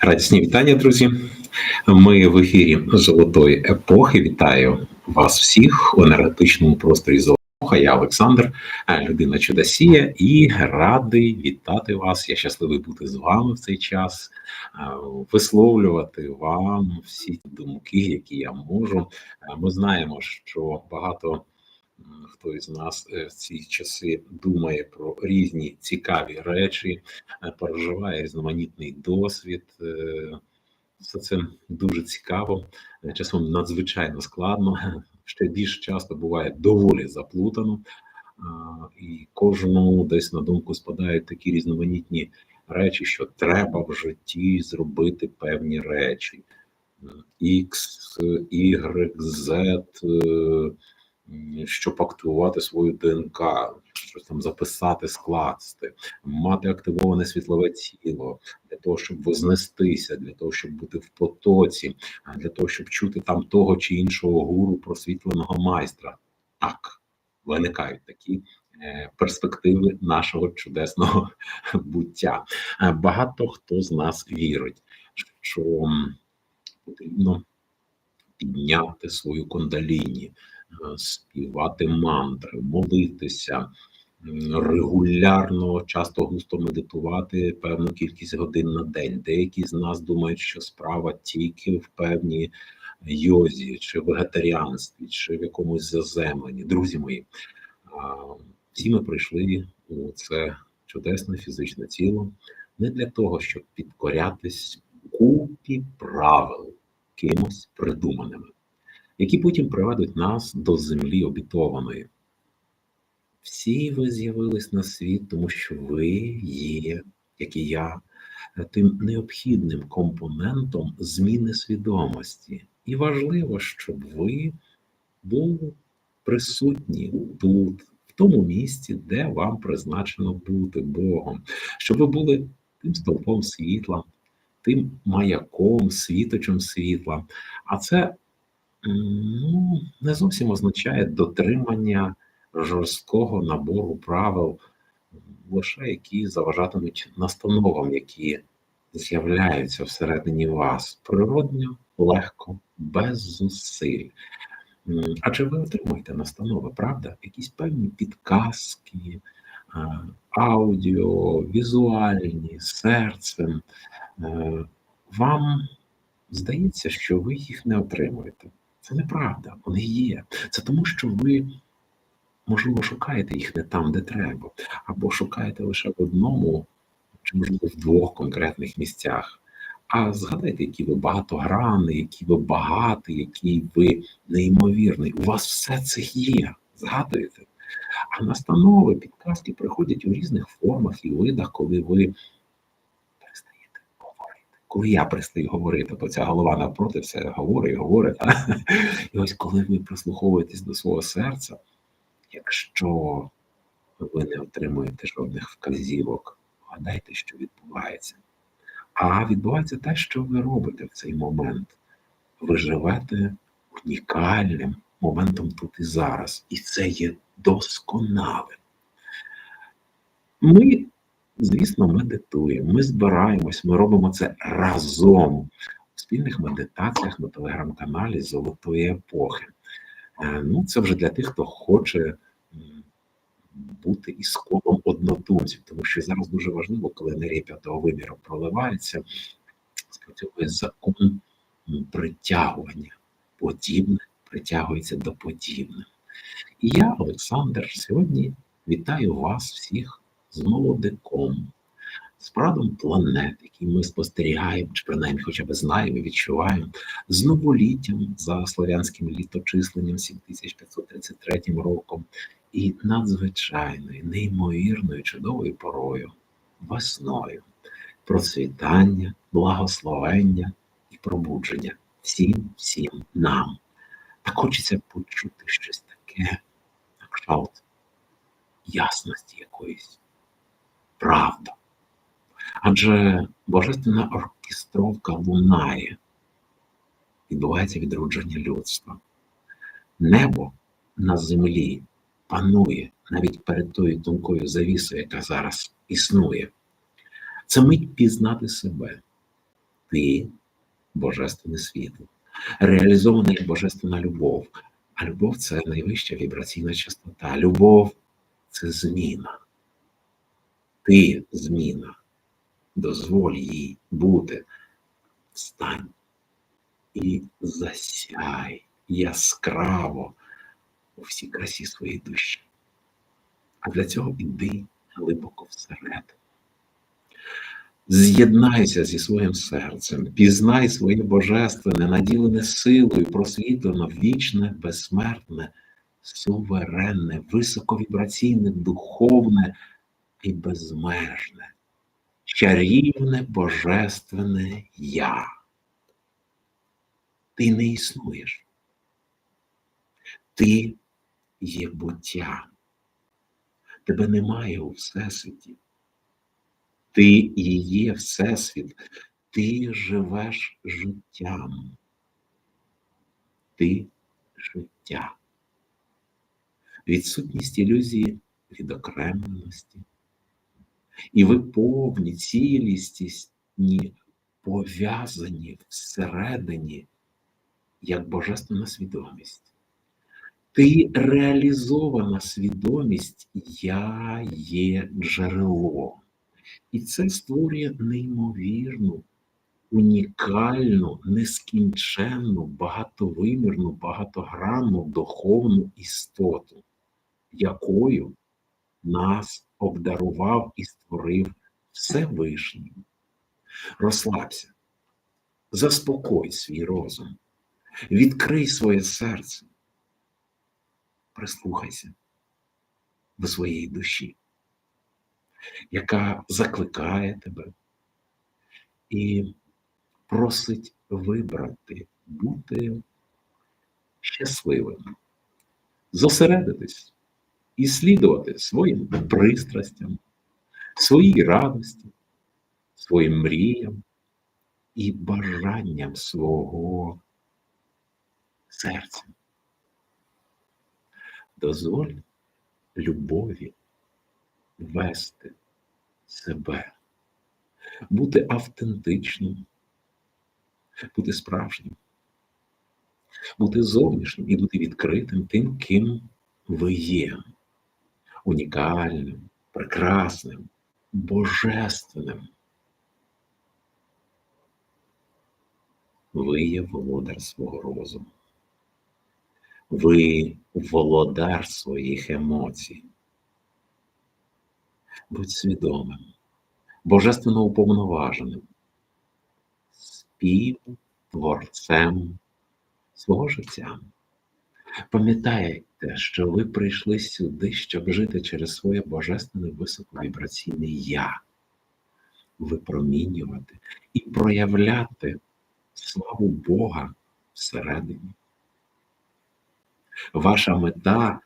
Радісні вітання, друзі. Ми в ефірі Золотої епохи. Вітаю вас всіх у енергетичному просторі Золота епоха. Я Олександр, людина Чудосія, і радий вітати вас. Я щасливий бути з вами в цей час, висловлювати вам всі думки, які я можу. Ми знаємо, що багато. Хто із нас е, в ці часи думає про різні цікаві речі, е, переживає різноманітний досвід. Е, все це дуже цікаво, часом надзвичайно складно. Ще більш часто буває доволі заплутано, і кожному десь на думку спадають такі різноманітні речі, що треба в житті зробити певні речі: X, Y, Z щоб активувати свою ДНК, щось там записати, скласти, мати активоване світлове тіло для того, щоб вознестися, для того, щоб бути в потоці, для того, щоб чути там того чи іншого гуру просвітленого майстра. Так, виникають такі. Е, перспективи нашого чудесного буття. Е, багато хто з нас вірить, що потрібно підняти свою кондаліні, співати мантри, молитися, регулярно, часто густо медитувати певну кількість годин на день. Деякі з нас думають, що справа тільки в певній йозі, чи вегетаріанстві, чи в якомусь заземленні. Друзі мої, всі ми прийшли у це чудесне фізичне тіло не для того, щоб підкорятись купі правил кимось придуманими які потім приведуть нас до землі обітованої. Всі ви з'явились на світ, тому що ви є, як і я, тим необхідним компонентом зміни свідомості. І важливо, щоб ви були присутні тут, в тому місці, де вам призначено бути Богом, щоб ви були тим стовпом світла, тим маяком, світочем світла. А це Ну, не зовсім означає дотримання жорсткого набору правил, лише які заважатимуть настановам, які з'являються всередині вас природньо, легко, без зусиль. Адже ви отримуєте настанови, правда? Якісь певні підказки, аудіо, візуальні, серцем. Е, вам здається, що ви їх не отримуєте. Це неправда, вони є. Це тому, що ви, можливо, шукаєте їх не там, де треба, або шукаєте лише в одному, чи, можливо, в двох конкретних місцях. А згадайте, які ви багатогранний, які ви багатий, який ви неймовірний. У вас все це є. Згадуєте? А настанови, підказки приходять у різних формах і видах, коли ви коли я пристаю говорити, то ця голова навпроти все говорить говорить. І ось коли ви прислуховуєтесь до свого серця, якщо ви не отримуєте жодних вказівок, гадайте, що відбувається. А відбувається те, що ви робите в цей момент. Ви живете унікальним моментом тут і зараз. І це є досконалим. Ми Звісно, медитуємо, ми збираємось, ми робимо це разом у спільних медитаціях на телеграм-каналі Золотої епохи. Е, ну, Це вже для тих, хто хоче бути із колом однодумців, тому що зараз дуже важливо, коли енергія п'ятого виміру проливається, спрацьовує закон притягування. Подібне притягується до подібних. І я, Олександр, сьогодні вітаю вас всіх з молодиком, з парадом планет, який ми спостерігаємо, чи принаймні хоча б знаємо, відчуваємо, з новоліттям за слов'янським літочисленням 7533 роком, і надзвичайною, неймовірною, чудовою порою, весною, процвітання, благословення і пробудження всім, всім нам. Так хочеться почути щось таке, на кшталт ясності якоїсь правда. Адже божественна оркестровка лунає, відбувається відродження людства. Небо на землі панує навіть перед тою тонкою завісою, яка зараз існує. Це мить пізнати себе, Ти божественне світло, реалізована як божественна любов. А любов це найвища вібраційна частота. Любов це зміна. Ти зміна. Дозволь їй бути. Встань і засяй яскраво у всій красі своєї душі. А для цього іди глибоко всередину. З'єднайся зі своїм серцем, пізнай своє божественне, наділене силою, просвітлено, вічне, безсмертне, суверенне, високовібраційне, духовне і безмежне, чарівне божественне Я. Ти не існуєш. Ти є буття. Тебе немає у Всесвіті. Ти і є Всесвіт, ти живеш життям. Ти життя. Відсутність ілюзії відокремленості. І ви повні цілістісні, пов'язані всередині, як божественна свідомість. Ти реалізована свідомість, я є джерелом. І це створює неймовірну, унікальну, нескінченну, багатовимірну, багатогранну духовну істоту, якою нас обдарував і створив Всевишній. Розслабся, заспокой свій розум, відкрий своє серце, прислухайся до своєї душі яка закликає тебе і просить вибрати, бути щасливим, зосередитись і слідувати своїм пристрастям, своїй радості, своїм мріям і бажанням свого серця. Дозволь любові вести себе, бути автентичним, бути справжнім, бути зовнішнім і бути відкритим тим, ким ви є, унікальним, прекрасним, божественним. Ви є володар свого розуму. Ви володар своїх емоцій будь свідомим, божественно уповноваженим, співтворцем свого життя. Пам'ятайте, що ви прийшли сюди, щоб жити через своє божественне високовібраційне Я, випромінювати і проявляти славу Бога всередині. Ваша мета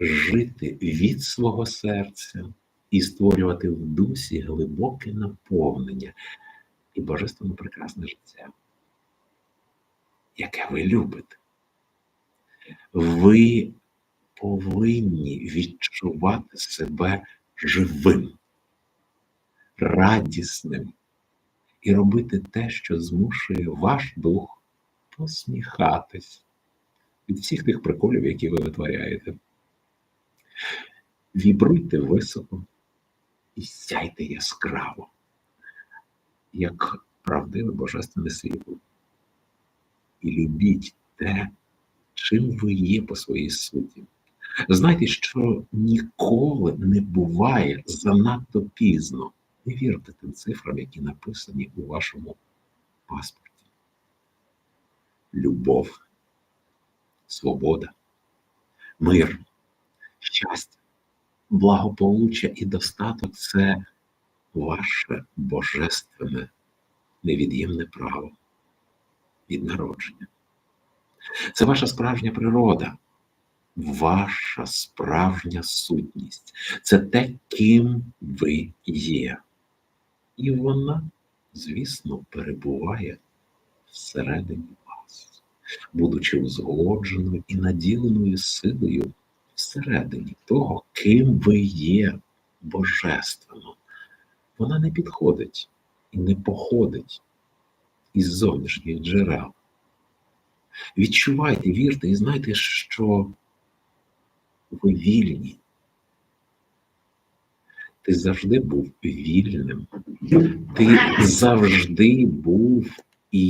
жити від свого серця і створювати в дусі глибоке наповнення і божественно прекрасне життя, яке ви любите. Ви повинні відчувати себе живим, радісним і робити те, що змушує ваш дух посміхатись від всіх тих приколів, які ви витворяєте. Вібруйте високо, і сяйте яскраво, як правдиве божественне світло. І любіть те, чим ви є по своїй суті. Знайте, що ніколи не буває занадто пізно. Не вірте тим цифрам, які написані у вашому паспорті. Любов, свобода, мир, щастя благополуччя і достаток це ваше божественне невід'ємне право від народження. Це ваша справжня природа, ваша справжня сутність. Це те, ким ви є. І вона, звісно, перебуває всередині вас, будучи узгодженою і наділеною силою всередині того, ким ви є божественно. Вона не підходить і не походить із зовнішніх джерел. Відчувайте, вірте і знайте, що ви вільні. Ти завжди був вільним. Ти завжди був і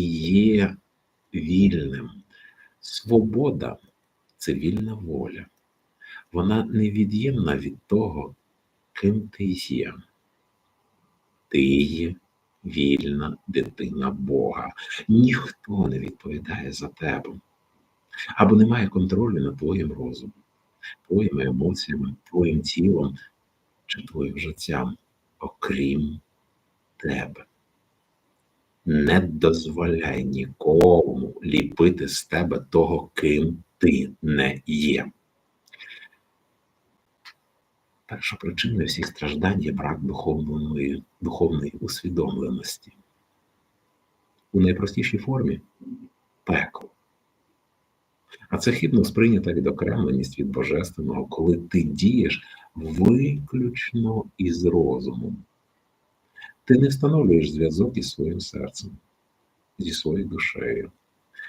є вільним. Свобода це вільна воля. Вона невід'ємна від того, ким ти є. Ти є вільна дитина Бога. Ніхто не відповідає за тебе або не має контролю над твоїм розумом, твоїми емоціями, твоїм тілом чи твоїм життям, окрім тебе. Не дозволяй нікому ліпити з тебе того, ким ти не є. Перша причина всіх страждань є брак духовної, духовної усвідомленості. У найпростішій формі пекло. А це хибно сприйнята відокремленість від Божественного, коли ти дієш виключно із розумом. Ти не встановлюєш зв'язок із своїм серцем, зі своєю душею,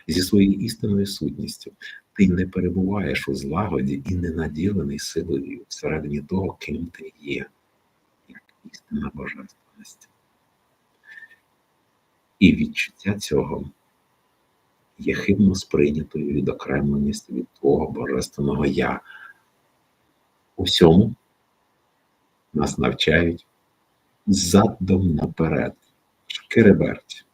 зі своєю істинною сутністю. Ти не перебуваєш у злагоді і не наділений силою всередині того, ким ти є, як істинна божественність. І відчуття цього є хибно сприйнятою відокремленістю від твого божественного я. Усьому нас навчають задом наперед, шкереберть.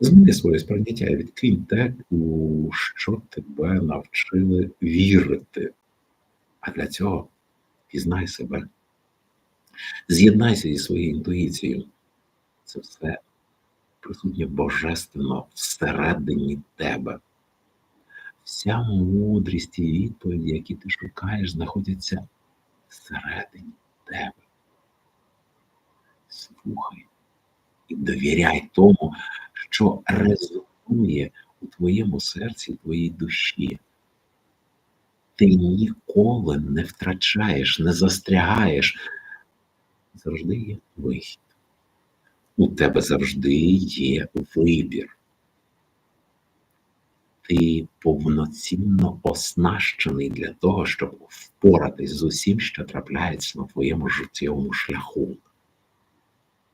Зміни своє сприйняття і відкинь те, у що тебе навчили вірити. А для цього пізнай себе. З'єднайся зі своєю інтуїцією. Це все присутнє божественно всередині тебе. Вся мудрість і відповіді, які ти шукаєш, знаходяться всередині тебе. Слухай і довіряй тому, що резонує у твоєму серці, у твоїй душі. Ти ніколи не втрачаєш, не застрягаєш. Завжди є вихід. У тебе завжди є вибір. Ти повноцінно оснащений для того, щоб впоратись з усім, що трапляється на твоєму життєвому шляху.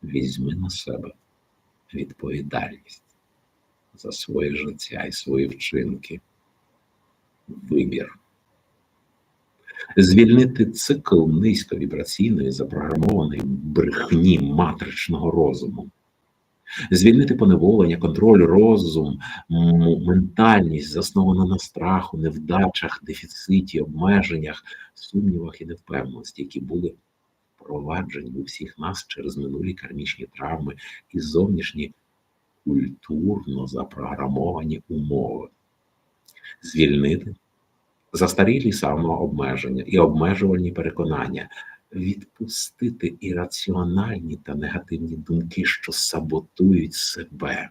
Візьми на себе відповідальність за своє життя і свої вчинки. Вибір. Звільнити цикл низьковібраційної запрограмованої брехні матричного розуму, звільнити поневолення, контроль, розум, ментальність, заснована на страху, невдачах, дефіциті, обмеженнях, сумнівах і невпевненості, які були впроваджені у всіх нас через минулі кармічні травми і зовнішні культурно запрограмовані умови, звільнити застарілі самообмеження і обмежувальні переконання, відпустити ірраціональні та негативні думки, що саботують себе.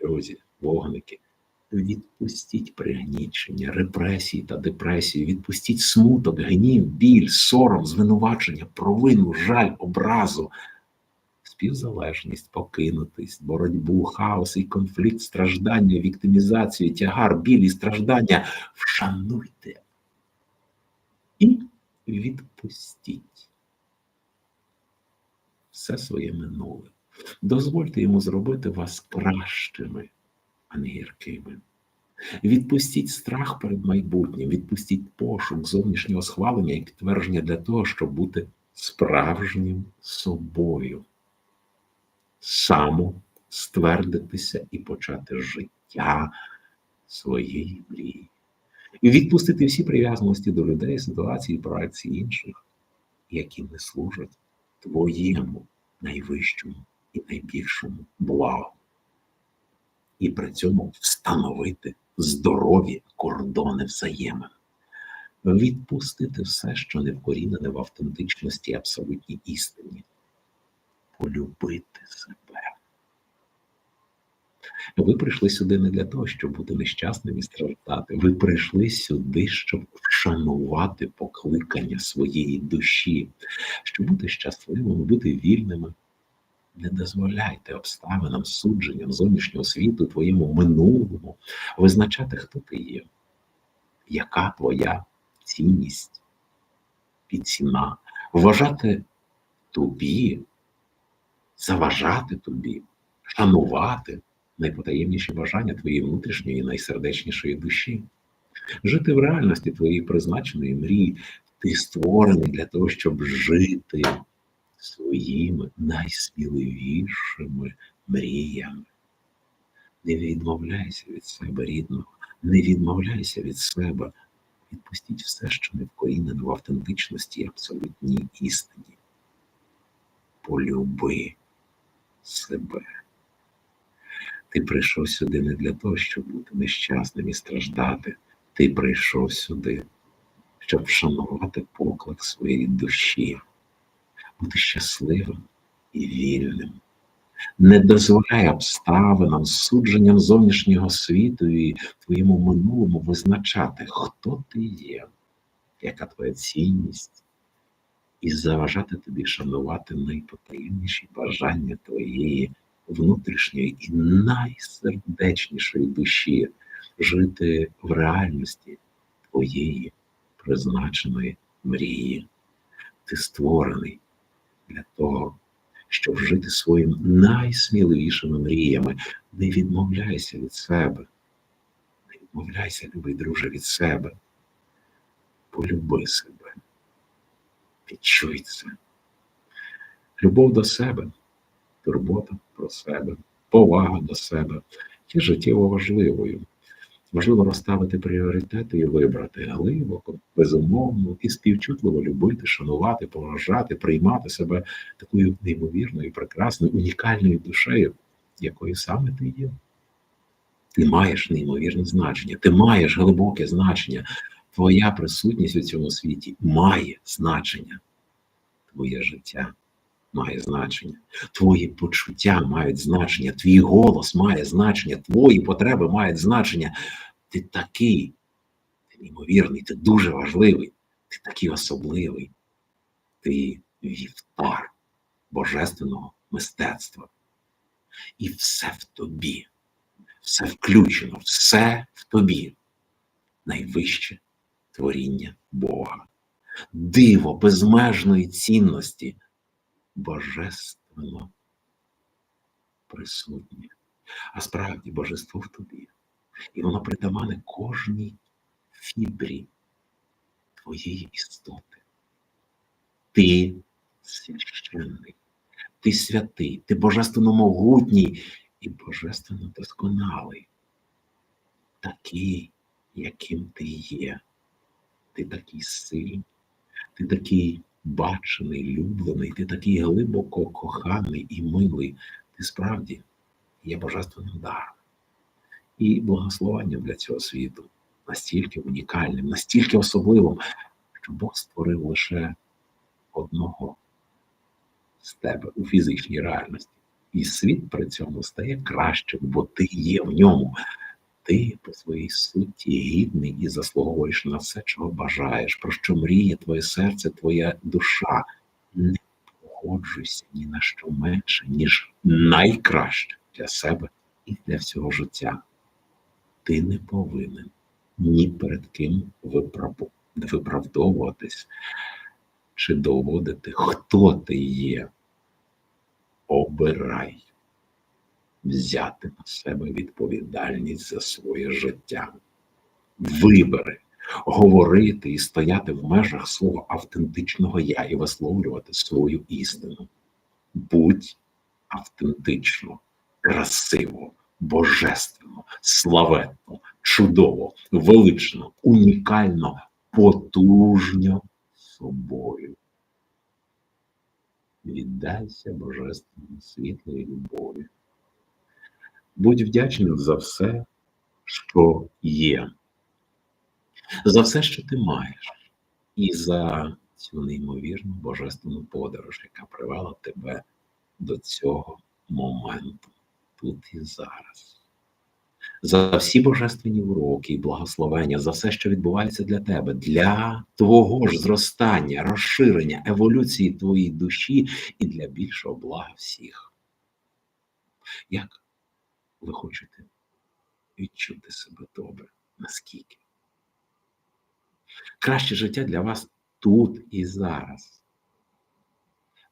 Друзі, вогники, відпустіть пригнічення, репресії та депресію, відпустіть смуток, гнів, біль, сором, звинувачення, провину, жаль, образу співзалежність, покинутись, боротьбу, хаос і конфлікт, страждання, віктимізацію, тягар, біль і страждання. Вшануйте і відпустіть все своє минуле. Дозвольте йому зробити вас кращими, а не гіркими. Відпустіть страх перед майбутнім, відпустіть пошук зовнішнього схвалення і підтвердження для того, щоб бути справжнім собою само ствердитися і почати життя своєї мрії. І відпустити всі прив'язаності до людей, ситуації, проекції інших, які не служать твоєму найвищому і найбільшому благу. І при цьому встановити здорові кордони взаємин. Відпустити все, що не вкорінене в автентичності абсолютній істині полюбити себе. Ви прийшли сюди не для того, щоб бути нещасним і страждати. Ви прийшли сюди, щоб вшанувати покликання своєї душі, щоб бути щасливими, бути вільними, Не дозволяйте обставинам, судженням зовнішнього світу, твоєму минулому визначати, хто ти є, яка твоя цінність і ціна, вважати тобі, заважати тобі, шанувати найпотаємніші бажання твоєї внутрішньої, найсердечнішої душі, жити в реальності твоєї призначеної мрії. Ти створений для того, щоб жити своїми найсміливішими мріями. Не відмовляйся від себе рідного, не відмовляйся від себе. Відпустіть все, що не вкорінено в автентичності і абсолютній істині. Полюби себе. Ти прийшов сюди не для того, щоб бути нещасним і страждати. Ти прийшов сюди, щоб вшанувати поклик своєї душі, бути щасливим і вільним. Не дозволяй обставинам, судженням зовнішнього світу і твоєму минулому визначати, хто ти є, яка твоя цінність, і заважати тобі шанувати найпотаємніші бажання твоєї внутрішньої і найсердечнішої душі, жити в реальності твоєї призначеної мрії. Ти створений для того, щоб жити своїми найсміливішими мріями. Не відмовляйся від себе. Не відмовляйся, любий друже, від себе. Полюби себе. Відчуй це. Любов до себе, турбота про себе, повага до себе є життєво важливою. Важливо розставити пріоритети і вибрати глибоко, безумовно і співчутливо любити, шанувати, поважати, приймати себе такою неймовірною, прекрасною, унікальною душею, якою саме ти є. Ти маєш неймовірне значення, ти маєш глибоке значення. Твоя присутність у цьому світі має значення. Твоє життя має значення, твої почуття мають значення, твій голос має значення, твої потреби мають значення. Ти такий, ти неймовірний, ти дуже важливий, ти такий особливий, ти вівтар божественного мистецтва. І все в тобі, все включено, все в тобі. Найвище творіння Бога, диво безмежної цінності божественно присутнє. А справді божество в тобі. І воно притамане кожній фібрі твоєї істоти. Ти священний, ти святий, ти божественно могутній і божественно досконалий. Такий, яким ти є. Ти такий сильний, ти такий бачений, люблений, ти такий глибоко коханий і милий. Ти справді є божественним даром. І благословенням для цього світу настільки унікальним, настільки особливим, що Бог створив лише одного з тебе у фізичній реальності. І світ при цьому стає кращим, бо ти є в ньому. Ти по своїй суті гідний і заслуговуєш на все, чого бажаєш, про що мріє твоє серце, твоя душа. Не погоджуйся ні на що менше, ніж найкраще для себе і для всього життя. Ти не повинен ні перед ким виправдовуватись чи доводити, хто ти є. Обирай взяти на себе відповідальність за своє життя, вибери говорити і стояти в межах свого автентичного я і висловлювати свою істину. Будь автентично, красиво, божественно, славетно, чудово, велично, унікально, потужно собою. Віддайся божественному світлу і любові. Будь вдячним за все, що є, за все, що ти маєш, і за цю неймовірну божественну подорож, яка привела тебе до цього моменту, тут і зараз. За всі божественні уроки і благословення, за все, що відбувається для тебе, для твого ж зростання, розширення, еволюції твоєї душі і для більшого блага всіх. Як ви хочете відчути себе добре? Наскільки? Краще життя для вас тут і зараз.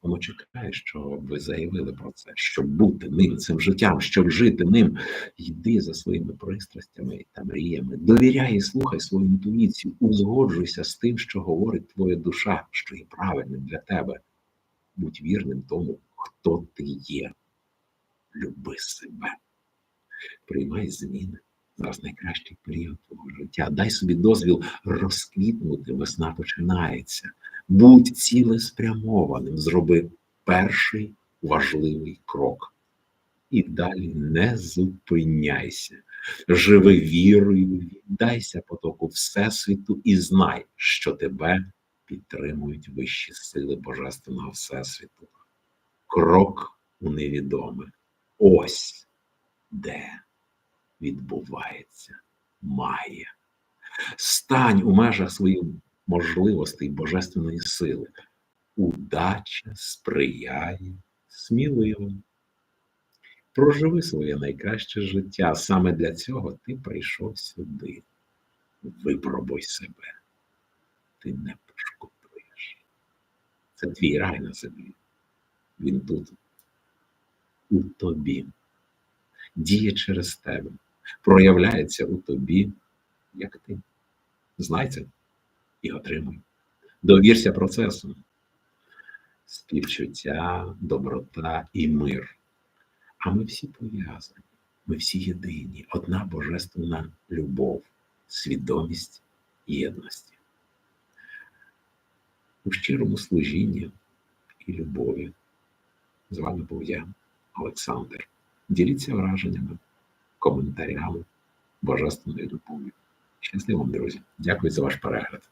Воно чекає, щоб ви заявили про це, щоб бути ним цим життям, щоб жити ним. Йди за своїми пристрастями та мріями. Довіряй і слухай свою інтуїцію, узгоджуйся з тим, що говорить твоя душа, що є правильним для тебе. Будь вірним тому, хто ти є. Люби себе. Приймай зміни. Зараз найкращий період твого життя. Дай собі дозвіл розквітнути, весна починається. Будь цілеспрямованим, зроби перший важливий крок. І далі не зупиняйся. Живи вірою, віддайся потоку Всесвіту і знай, що тебе підтримують вищі сили Божественного Всесвіту. Крок у невідоме. Ось де відбувається магія. Стань у межах своїх можливостей божественної сили. Удача сприяє сміливим. Проживи своє найкраще життя. Саме для цього ти прийшов сюди. Випробуй себе. Ти не пошкодуєш. Це твій рай на землі. Він тут, у тобі, діє через тебе, проявляється у тобі, як ти. Знай і отримуй. Довірся процесу. Співчуття, доброта і мир. А ми всі пов'язані, ми всі єдині, одна божественна любов, свідомість єдності. У щирому служінні і любові. З вами був я, Олександр. Діліться враженнями, коментарями, божественною любов'ю. Щасливо, друзі! Дякую за ваш перегляд.